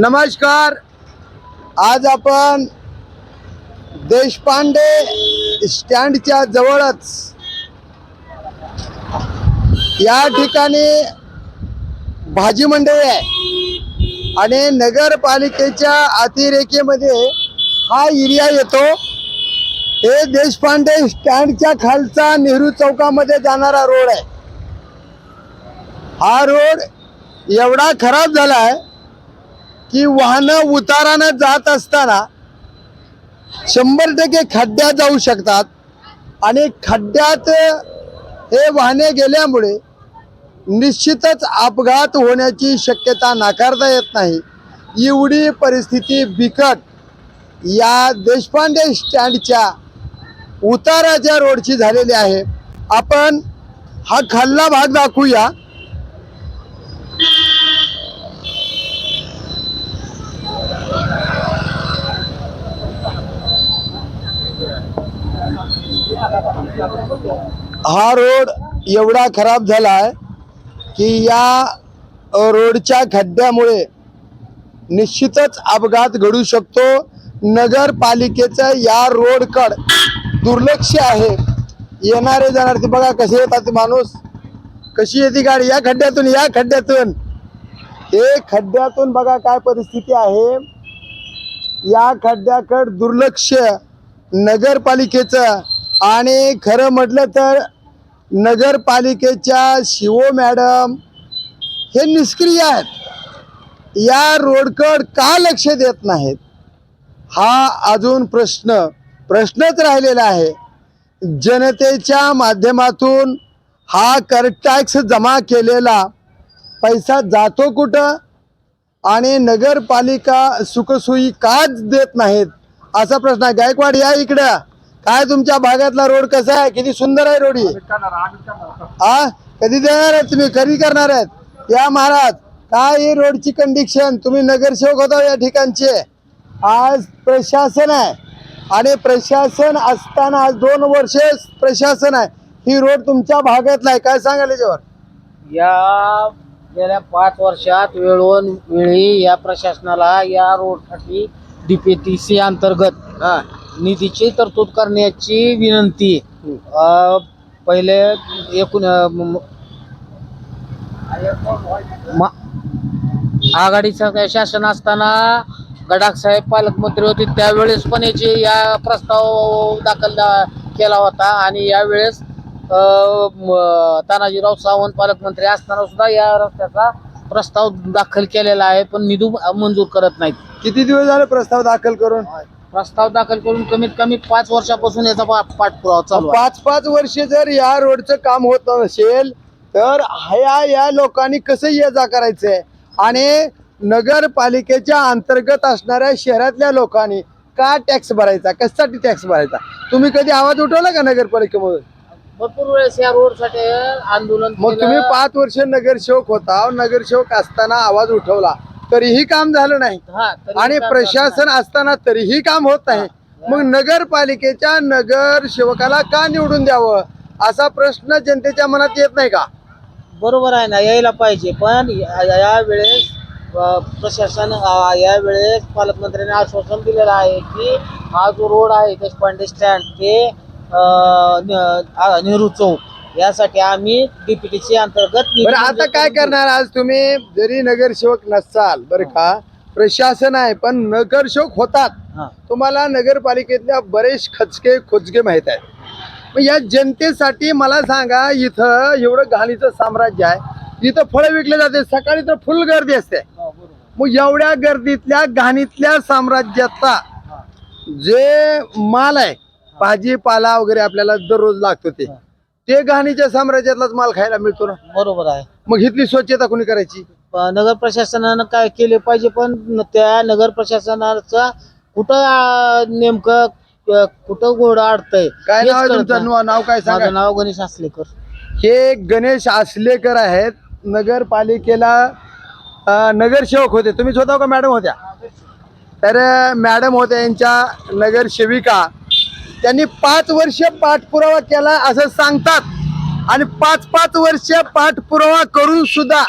नमस्कार. आज आपण देशपांडे स्टँडच्या जवळच या ठिकाणी भाजी मंडई आहे. आणि नगरपालिकेच्या अतिरेकेमध्ये हा एरिया येतो. हे देशपांडे स्टँडच्या खालचा नेहरू चौकामध्ये जाणारा रोड आहे. हा रोड एवढा खराब झाला आहे की वाहनं उतारानं जात असताना शंभर टक्के खड्ड्यात जाऊ शकतात. आणि खड्ड्यात हे वाहने गेल्यामुळे निश्चितच अपघात होण्याची शक्यता नाकारता येत नाही. एवढी परिस्थिती बिकट या देशपांडे स्टँडच्या उताराच्या रोडची झालेली आहे. आपण हा खाल्ला भाग दाखवूया. हा रोड एवढा खराब झाला आहे की या रोडच्या खड्ड्यामुळे निश्चितच अपघात घडू शकतो. नगरपालिकेचं या रोडकड दुर्लक्ष आहे. येणारे जाणारे ते बघा कसे येतात माणूस. कशी येते गाडी? या खड्ड्यातून या खड्ड्यातून. हे खड्ड्यातून बघा काय परिस्थिती आहे. या खड्ड्याकड दुर्लक्ष नगरपालिकेचं आणि खरं म्हटलं तर नगरपालिकेच्या शिवो मॅडम हे निष्क्रिय आहेत. या रोडकड का लक्ष देत नाहीत? हा अजून प्रश्न प्रश्नच राहिलेला आहे. जनतेच्या माध्यमातून हा कर टॅक्स जमा केलेला पैसा जातो कुठं? आणि नगरपालिका सुखसोयी काच देत नाहीत असा प्रश्न आहे. गायकवाड या इकडं. काय तुमच्या भागातला रोड कसा आहे? किती सुंदर आहे रोड ही. हा कधी देणार आहेत तुम्ही? कधी करणार आहेत? या महाराज काय ही रोडची कंडिशन तुम्ही नगरसेवक होता या ठिकाणचे. आज प्रशासन आहे. आणि प्रशासन असताना आज दोन वर्ष प्रशासन आहे. ही रोड तुमच्या भागातला आहे. काय सांगाल याच्यावर? या गेल्या पाच वर्षात वेळोन वेळी या प्रशासनाला या रोडसाठी डीपीटीसी अंतर्गत निधीची तरतूद करण्याची विनंती. अ, पहिले एकूण अ, म- म- आघाडीचं काय शासन असताना गडाख साहेब पालकमंत्री होते त्यावेळेस पण याची या प्रस्ताव दाखल दा- केला होता आणि यावेळेस अ, म- तानाजीराव सावंत पालकमंत्री असताना सुद्धा या रस्त्याचा प्रस्ताव दाखल केलेला आहे पण निधू मंजूर करत नाहीत. किती दिवस झाले प्रस्ताव दाखल करून? प्रस्ताव दाखल करून कमीत कमी पाच वर्षापासून याचा पा- पाठपुरावा चालू आहे. पाच पाच वर्ष जर या रोडचं काम होत नसेल तर ह्या या लोकांनी कसं ये जा करायचंय? आणि नगरपालिकेच्या अंतर्गत असणाऱ्या शहरातल्या लोकांनी का टॅक्स भरायचा? कशासाठी टॅक्स भरायचा? तुम्ही कधी आवाज उठवला का नगरपालिकेमधून? भरपूर वेळेस या रोडसाठी आंदोलन मग केलं. तुम्ही पाच वर्ष नगरसेवक होता नगरसेवक असताना आवाज उठवला. तरीही काम झालं नाही. हा, तरी आणि प्रशासन असताना तरीही काम होत नाही. मग नगरपालिकेच्या नगरसेवकाला का निवडून द्यावं? असा प्रश्न जनतेच्या मनात येत नाही का? बरोबर आहे ना यायला पाहिजे. पण या- या वेळेस अ, प्रशासन अ, या वेळेस पालकमंत्र्यांनी आश्वासन दिलेलं आहे की हा जो रोड आहे देशपांडे स्टँड ते अ, न- आ, नेहरू चौक यासाठी आम्ही डीपीटीसी अंतर्गत बरं आता काय करणार आज तुम्ही? जरी नगरसेवक नसाल बरं का प्रशासन आहे पण नगरसेवक होतात. हा. तुम्हाला नगरपालिकेतल्या बरेच खचके खोचके माहीत आहेत. मग या जनतेसाठी मला सांगा इथं एवढं घाणीचं साम्राज्य आहे इथं फळं विकले जाते सकाळी तर फुल गर्दी असते. हा. मग एवढ्या गर्दीतल्या घाणीतल्या साम्राज्याचा जे माल आहे भाजीपाला वगैरे आपल्याला दररोज लागतो ते. ते घाणीच्या साम्राज्यातलाच माल खायला मिळतो ना. बरोबर आहे. मग इथली स्वच्छता कोणी करायची? प- नगर प्रशासनानं काय केले पाहिजे पण न- त्या नगर प्रशासनाचा कुठं आ, नेमकं अ, कुठं घोडं अडतंय काय नाव आहे तुमचं. नाव- नाव काय सांगा? नाव गणेश आसलेकर. हे गणेश आसलेकर आहेत. नगरपालिकेला अं, नगरसेवक होते. तुम्ही स्वतः का मॅडम होत्या? तर मॅडम होत्या यांच्या नगरसेविका. त्यांनी पाच वर्ष पाठपुरावा केला असं सांगतात. आणि पाच पाच वर्ष पाठपुरावा करून सुद्धा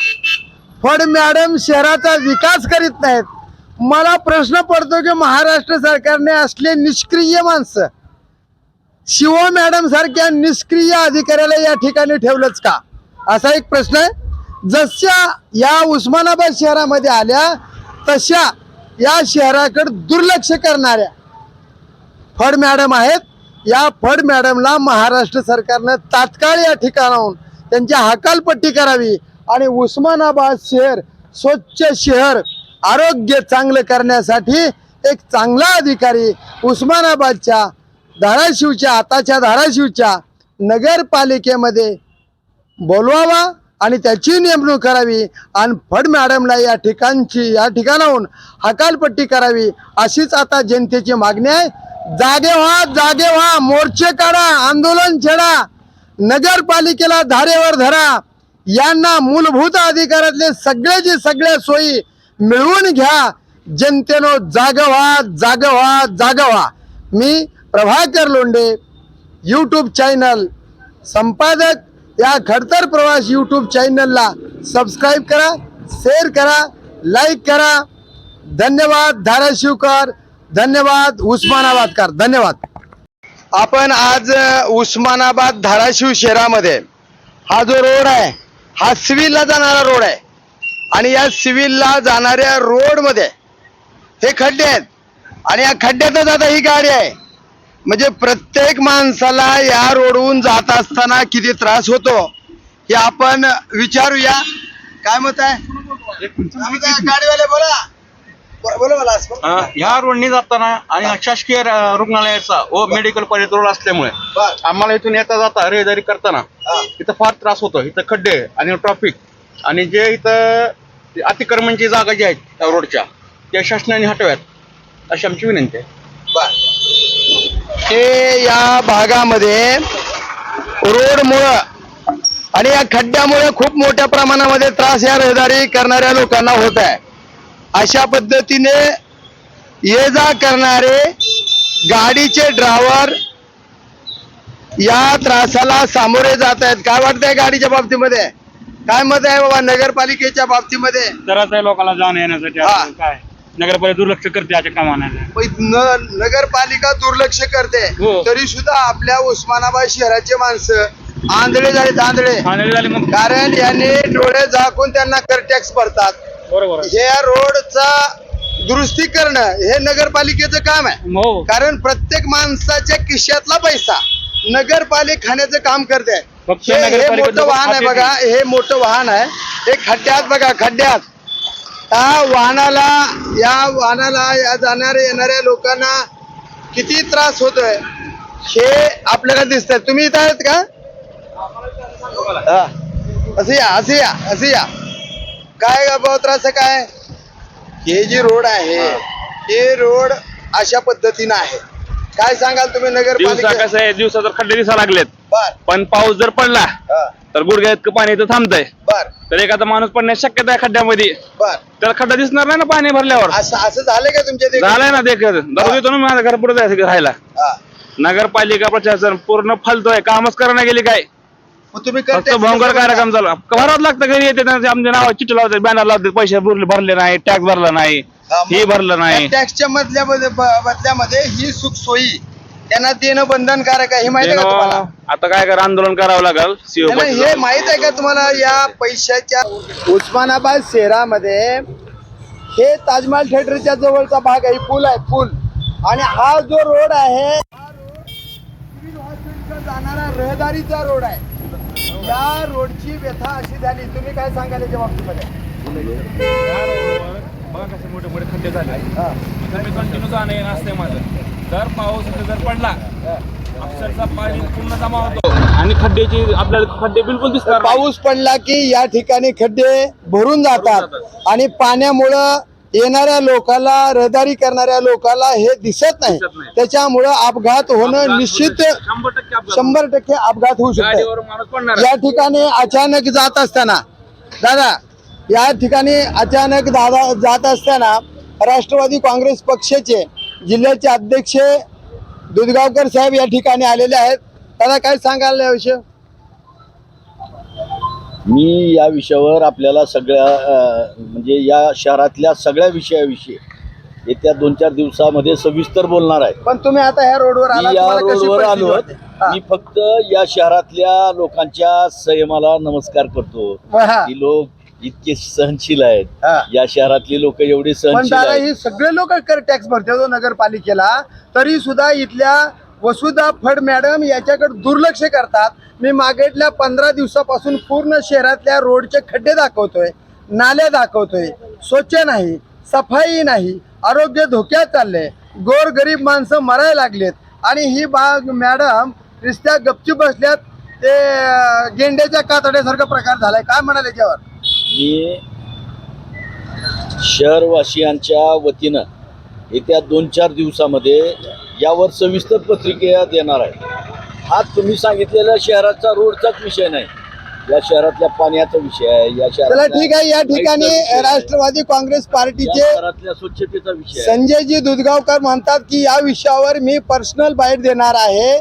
फड मॅडम शहराचा विकास करीत नाहीत. मला प्रश्न पडतो की महाराष्ट्र सरकारने असले निष्क्रिय माणसं शिव मॅडम सारख्या निष्क्रिय अधिकाऱ्याला या ठिकाणी ठेवलंच का? असा एक प्रश्न आहे. जशा या उस्मानाबाद शहरामध्ये आल्या तशा या शहराकडे दुर्लक्ष करणाऱ्या फड मॅडम आहेत. या फड मॅडमला महाराष्ट्र सरकारनं तात्काळ या ठिकाणाहून त्यांची हकालपट्टी करावी आणि उस्मानाबाद शहर स्वच्छ शहर आरोग्य चांगलं करण्यासाठी एक चांगला अधिकारी उस्मानाबादच्या धाराशिवच्या आताच्या धाराशिवच्या नगरपालिकेमध्ये बोलवावा आणि त्याची नेमणूक करावी आणि फड मॅडमला या ठिकाणची या ठिकाणाहून हकालपट्टी करावी अशीच आता जनतेची मागणी आहे. जागे व्हा जागे व्हा. मोर्चे काढा आंदोलन छेडा. नगरपालिकेला धारेवर धरा. यांना मूलभूत अधिकारातले सगळे जे सगळ्या सोयी मिळवून घ्या. जनतेनो जाग व्हा जाग व्हा जाग व्हा. मी प्रभाकर लोंडे यूट्यूब चॅनल संपादक. या खडतर प्रवास यूट्यूब चॅनलला सबस्क्राईब करा शेअर करा लाईक करा. धन्यवाद धाराशिवकर. धन्यवाद उस्मानाबादकर धन्यवाद. आपण आज उस्मानाबाद धाराशिव शहरामध्ये हा जो रोड आहे हा सिव्हिलला जाणारा रोड आहे. आणि या सिव्हिलला जाणाऱ्या रोडमध्ये हे खड्डे आहेत. आणि या खड्ड्यातच आता ही गाडी आहे. म्हणजे प्रत्येक माणसाला या रोडवरून जात असताना किती त्रास होतो हे आपण विचारूया. काय मत आहे? गाडीवाले बोला. ह्या रोडनी जाताना आणि शासकीय रुग्णालयाचा व मेडिकल कॉलेज रोड असल्यामुळे. आम्हाला इथून येता जाता रहदारी करताना हा. इथं फार त्रास होतो इथं खड्डे आणि ट्रॉफिक आणि जे इथं अतिक्रमणची जागा जी आहेत त्या रोडच्या त्या शासनाने हटव्यात अशी आमची विनंती आहे. हे या भागामध्ये रोडमुळं आणि या खड्ड्यामुळे खूप मोठ्या प्रमाणामध्ये त्रास या रहदारी करणाऱ्या लोकांना होत आहे अशा पद्धतीने ये जा करणारे गाडीचे ड्रायव्हर या त्रासाला सामोरे जात आहेत. काय वाटतंय गाडीच्या बाबतीमध्ये? काय मत आहे बाबा नगरपालिकेच्या बाबतीमध्ये? त्रास आहे लोकांना जाऊन येण्यासाठी हा. काय? नगरपालिका दुर्लक्ष करते अशा कामाने. पण न- नगरपालिका दुर्लक्ष करते. हो. तरी सुद्धा आपल्या उस्मानाबाद शहराचे माणसं आंधळे झाले आंधळे. झाले मग. कारण यांनी डोळे झाकून त्यांना कर टॅक्स भरतात. बरोबर या रोडचा दुरुस्ती करणं हे नगरपालिकेचं काम आहे. हो. कारण प्रत्येक माणसाच्या खिशातला पैसा नगरपालिका काम करते. हे मोठं वाहन आहे बघा. हे मोठं वाहन आहे. हे खड्ड्यात बघा खड्ड्यात. या वाहनाला या वाहनाला या जाणाऱ्या येणाऱ्या लोकांना किती त्रास होतोय? हे आपल्याला दिसत तुम्ही इथं आहेत का? हा. असं या असं या असं या. काय भाऊ त्रास आहे काय? हे जी रोड आहे हे. रोड अशा पद्धतीनं आहे. काय सांगाल तुम्ही दिवसा नगरपालिका कसं आहे दिवसा जर खड्डे दिसा लागलेत बर. पण पाऊस जर पडला हा, तर गुडघ्या इतकं पाणी इथं थांबतंय. बर. तर एखादा माणूस पडण्याची शक्यता आहे खड्ड्यामध्ये. बर. त्याला खड्डा दिसणार नाही ना पाणी भरल्यावर? असं असं झालं का तुमच्या तिकडे? झालंय ना देख दररोज येतो ना माझ्या घर पुढे जायचं राहायला. हा. नगरपालिका प्रशासन पूर्ण फालतोय. कामच करायला गेली काय? मग तुम्ही फक्त कार्यक्रम भरावं लागतं घरी येते ना, आमच्या नावा चिठ्ठी लावतात बॅनर लावतात पैसे भरले भरले नाही टॅक्स भरला नाही हा, हे भरलं नाही. टॅक्सच्या मधल्यामध्ये ब- बदल्यामध्ये ही सुख सोयी. त्यांना देणं बंधनकारक आहे हे माहिती आहे का तुम्हाला? आता काय करा आंदोलन करावं लागेल सीओ नाही, नाही, हे माहीत आहे का तुम्हाला या पैशाच्या उस्मानाबाद शहरामध्ये हे ताजमहल थिएटरच्या जवळचा भाग आहे पूल आहे पूल. आणि हा जो रोड आहे हा रोड सिव्हिल हॉस्पिटलचा जाणारा रहदारीचा रोड आहे. या रोडची व्यथा अशी झाली. तुम्ही काय सांगाल याच्या बाबतीमध्ये? बघा कसे मोठे मोठे खड्डे झाले. हा. तर मी कंटिन्यू जाणं येणं असते माझं. जर पाऊस इथे जर पडला अक्षरशः पाणी पूर्ण जमा होतो. आणि खड्ड्याची आपल्याला खड्डे बिलकुल दिसणार नाही. पाऊस पडला की या ठिकाणी खड्डे भरून जातात. आणि पाण्यामुळं येणाऱ्या लोकांना रहदारी करणाऱ्या लोकांना हे दिसत नाही. त्याच्यामुळं अपघात होणं निश्चित. शंभर टक्के अपघात होऊ शकतो. या ठिकाणी अचानक जात असताना दादा या ठिकाणी अचानक दादा जात असताना राष्ट्रवादी काँग्रेस पक्षाचे जिल्ह्याचे अध्यक्ष दुधगावकर साहेब या ठिकाणी आलेले आहेत. दादा काय सांगाल याविषयी मी या विषयावर आपल्याला सगळ्या म्हणजे या शहरातल्या सगळ्या विषयाविषयी येत्या दोन चार दिवसामध्ये सविस्तर बोलणार आहे पण तुम्ही आता ह्या रोडवर आला या रोडवर आलो. मी फक्त या शहरातल्या लोकांच्या संयमाला नमस्कार करतो. ही लोक इतके सहनशील आहेत. या शहरातली लोक एवढी सहनशील ही सगळे लोक कर टॅक्स भरतात हो नगरपालिकेला तरी सुद्धा इथल्या वसुधा फड मॅडम याच्याकडे दुर्लक्ष करतात. मी मागेटल्या पंधरा दिवसापासून पूर्ण शहरातल्या रोडचे खड्डे दाखवतोय नाल्या दाखवतोय. स्वच्छ नाही सफाई नाही आरोग्य धोक्यात चाललंय. गोरगरीब माणसं मरायला लागलेत. आणि ही बाग मॅडम रिस्त्या गपचूप बसल्यात. ते गेंड्याच्या कातड्यासारखा प्रकार झालाय. काय म्हणाल याच्यावर? मी शहरवासियांच्या वतीनं येत्या दोन चार दिवसामध्ये यावर सविस्तर पत्रिका देणार आहे हा तुम्ही सांगितलेला शहराचा रोडचाच विषय नाही या शहरातल्या पाण्याचा विषय आहे या चला ठीक आहे या ठिकाणी. राष्ट्रवादी काँग्रेस पार्टीचे शहरातल्या स्वच्छतेचा विषय आहे. संजयजी दुधगावकर म्हणतात की या विषयावर मी पर्सनल बाईट देणार आहे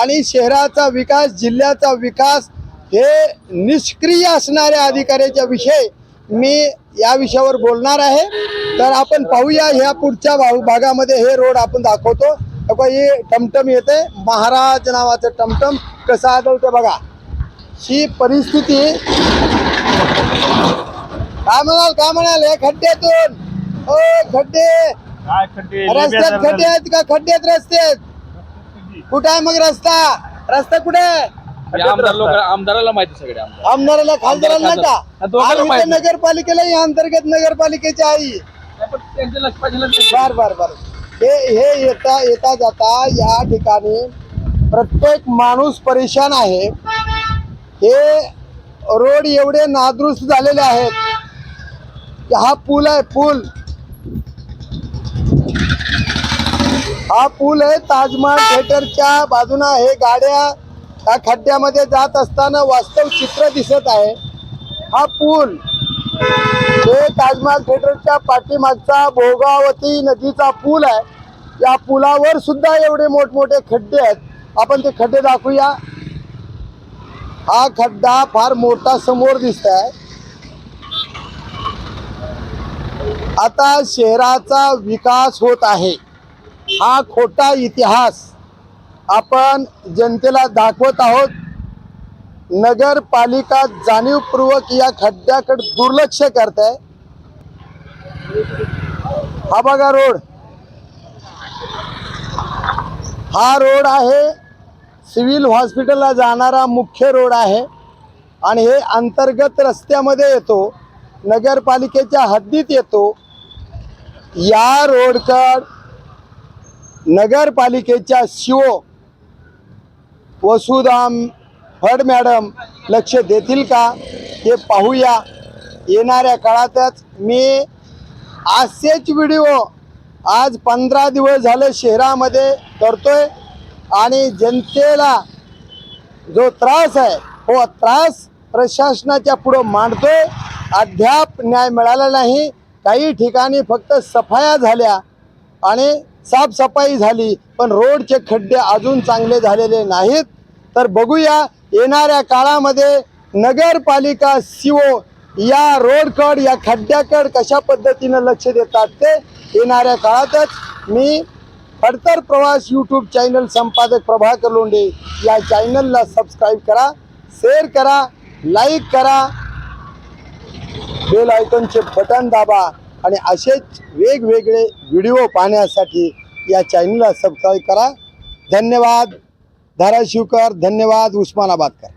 आणि शहराचा विकास जिल्ह्याचा विकास हे निष्क्रिय असणाऱ्या अधिकाऱ्याच्या विषय मी या विषयावर बोलणार आहे. तर आपण पाहूया ह्या पुढच्या भाग- भागामध्ये हे रोड आपण दाखवतो. बघा, हे टमटम येते. महाराज नावाचं टमटम कसं आदळतं बघा. ही परिस्थिती. काय म्हणाल काय म्हणाल? हे खड्ड्यातून ओ खड्डे. रस्त्यात खड्डे आहेत का? खड्डे आहेत रस्त्यात कुठे आहे मग रस्ता? रस्ता कुठे? आहे आमदार लोक आमदाराला माहिती सगळे आमदार. आमदाराला खासदाराला आमदार, नका. खासदार. दोघांना आणि माहिती. इथे नगरपालिकेला या अंतर्गत नगरपालिकेची आई. बर बर बर. हे हे येता येता जाता या ठिकाणी प्रत्येक माणूस परेशान आहे. हे रोड एवढे नादुरुस्त झालेले आहेत की हा पूल आहे पूल. हा पूल आहे ताजमहल थिएटरच्या बाजूनं. हे गाड्या त्या खड्ड्यामध्ये जात असताना वास्तव चित्र दिसत आहे. हा पूल हे ताजमहल थिएटरच्या पाठीमागचा भोगावती नदीचा पूल आहे. या पुलावर सुद्धा एवढे मोठमोठे खड्डे आहेत. आपण ते खड्डे दाखवूया. हा खड्डा फार मोठा समोर दिसत आहे आता शहराचा विकास होत आहे. हा खोटा इतिहास आपण जनतेला दाखवत आहोत नगरपालिका जाणीवपूर्वक या खड्ड्याकडे दुर्लक्ष करत आहे हा बघा रोड. हा रोड आहे सिव्हिल हॉस्पिटलला जाणारा मुख्य रोड आहे. आणि हे अंतर्गत रस्त्यामध्ये येतो नगरपालिकेच्या हद्दीत येतो. या रोडकड नगरपालिकेच्या शिओ वसुधाम फड मॅडम लक्ष देतील का? हे पाहूया. येणाऱ्या काळातच मी असेच व्हिडिओ आज पंधरा दिवस झाले शहरामध्ये करतोय आणि जनतेला जो त्रास आहे हो त्रास प्रशासनाच्या पुढं मांडतोय. अद्याप न्याय मिळाला नाही. काही ठिकाणी फक्त सफाया झाल्या आणि साफसफाई झाली पण रोडचे खड्डे अजून चांगले झालेले नाहीत. तर बघूया येणाऱ्या काळामध्ये नगरपालिका सीओ या रोडकड या खड्ड्याकड कशा पद्धतीनं लक्ष देतात ते येणाऱ्या काळातच मी फडतर प्रवास यूट्यूब चॅनल संपादक प्रभाकर लोंढे या चॅनलला सबस्क्राईब करा शेअर करा लाईक करा बेल आयकॉनचे बटन दाबा. आणि असेच वेगवेगळे व्हिडिओ पाहण्यासाठी या चॅनलला सबस्क्राईब करा. धन्यवाद. धाराशिवकर धन्यवाद. उस्मानाबादकर.